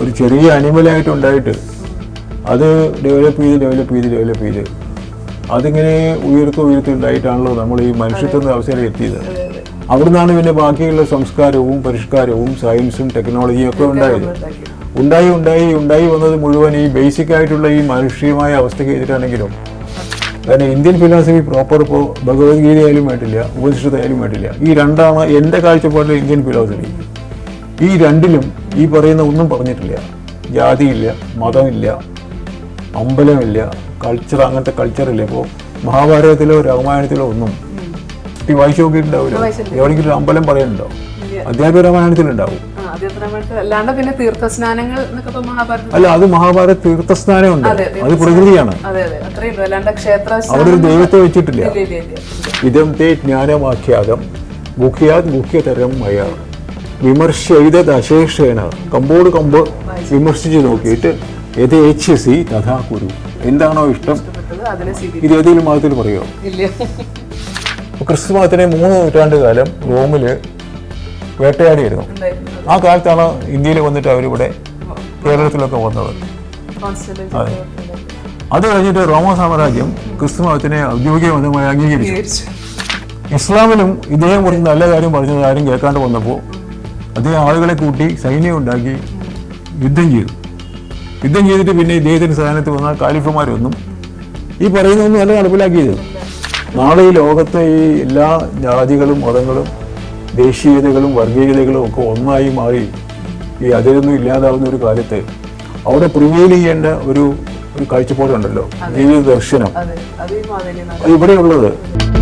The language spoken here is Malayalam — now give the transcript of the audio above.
ഒരു ചെറിയ അനിമലായിട്ട് ഉണ്ടായിട്ട് അത് ഡെവലപ്പ് ചെയ്ത് ഡെവലപ്പ് ചെയ്ത് ഡെവലപ്പ് ചെയ്ത് അതിങ്ങനെ ഉയർത്തി ഉയർത്തി ഉണ്ടായിട്ടാണല്ലോ നമ്മൾ ഈ മനുഷ്യത്വ അവസരം എത്തിയത്. അവിടുന്നാണ് പിന്നെ ബാക്കിയുള്ള സംസ്കാരവും പരിഷ്കാരവും സയൻസും ടെക്നോളജിയും ഒക്കെ ഉണ്ടായത്. ഉണ്ടായി ഉണ്ടായി ഉണ്ടായി വന്നത് മുഴുവൻ ഈ ബേസിക് ആയിട്ടുള്ള ഈ മനുഷ്യമായ അവസ്ഥയ്ക്ക് എതിരാണെങ്കിലും കാരണം ഇന്ത്യൻ ഫിലോസഫി പ്രോപ്പർ ഇപ്പോൾ ഭഗവത്ഗീതയായാലും വേണ്ടില്ല ഉപനിഷത്തായാലും വേണ്ടില്ല ഈ രണ്ടാണ് എന്റെ കാഴ്ചപ്പാടിൽ ഇന്ത്യൻ ഫിലോസഫി ഈ രണ്ടിലും ഈ പറയുന്ന ഒന്നും പറഞ്ഞിട്ടില്ല. ജാതിയില്ല മതമില്ല അമ്പലമില്ല കൾച്ചർ അങ്ങനത്തെ കൾച്ചറില്ല ഇപ്പോൾ മഹാഭാരതത്തിലോ രാമായണത്തിലോ ഒന്നും ഈ വായിച്ചു നോക്കിയിട്ടുണ്ടാവില്ല എവിടെയെങ്കിലും ഒരു അമ്പലം പറയുന്നുണ്ടോ? അധ്യാപക രാമായണത്തിലുണ്ടാവും അല്ല അത് മഹാഭാരത തീർത്ഥസ്നാനം ഉണ്ട്. അത് പ്രകൃതിയാണ്. അവിടെ ഒരു ദൈവത്തെ വെച്ചിട്ടില്ല. ഇതം തേ ജ്ഞാനമാഖ്യാതം. മുഖ്യാത് മുഖ്യതരം മയ വിമർശയിതത് അശേഷേണ കമ്പോട് കമ്പ് വിമർശിച്ച് നോക്കിയിട്ട് യഥേച്ഛസി തഥാ കുരു. എന്താണോ ഇഷ്ടം? ഇത് ഏതെങ്കിലും മതത്തിൽ പറയുമോ ക്രിസ്തു മതത്തിനെ മൂന്ന് നൂറ്റാണ്ട് കാലം റോമിൽ വേട്ടയാടിയിരുന്നു. ആ കാലത്താണ് ഇന്ത്യയിൽ വന്നിട്ട് അവരിവിടെ കേരളത്തിലൊക്കെ വന്നത്. അതെ. അത് കഴിഞ്ഞിട്ട് റോമ സാമ്രാജ്യം ക്രിസ്തു മതത്തിനെ ഔദ്യോഗിക മതമായി അംഗീകരിച്ചു. ഇസ്ലാമിലും ഇദ്ദേഹം കുറിച്ച് നല്ല കാര്യം പറഞ്ഞത് ആരും കേൾക്കാണ്ട് വന്നപ്പോൾ അദ്ദേഹം ആളുകളെ കൂട്ടി സൈന്യം ഉണ്ടാക്കി യുദ്ധം ചെയ്തു. യുദ്ധം ചെയ്തിട്ട് പിന്നെ ഇദ്ദേഹത്തിന് സ്ഥാനത്ത് വന്ന കാലിഫമാരൊന്നും ഈ പറയുന്നതൊന്നും അല്ല നടപ്പിലാക്കിയത്. നാളെ ഈ ലോകത്തെ ഈ എല്ലാ ജാതികളും മതങ്ങളും ദേശീയതകളും വർഗീയതകളും ഒക്കെ ഒന്നായി മാറി ഈ അതിലൊന്നും ഇല്ലാതാവുന്ന ഒരു കാലത്ത് അവിടെ പ്രിവെയിൽ ചെയ്യേണ്ട ഒരു ഒരു കാഴ്ചപ്പാടുണ്ടല്ലോ ജീവിത ദർശനം. ഇവിടെയുള്ളത് അത്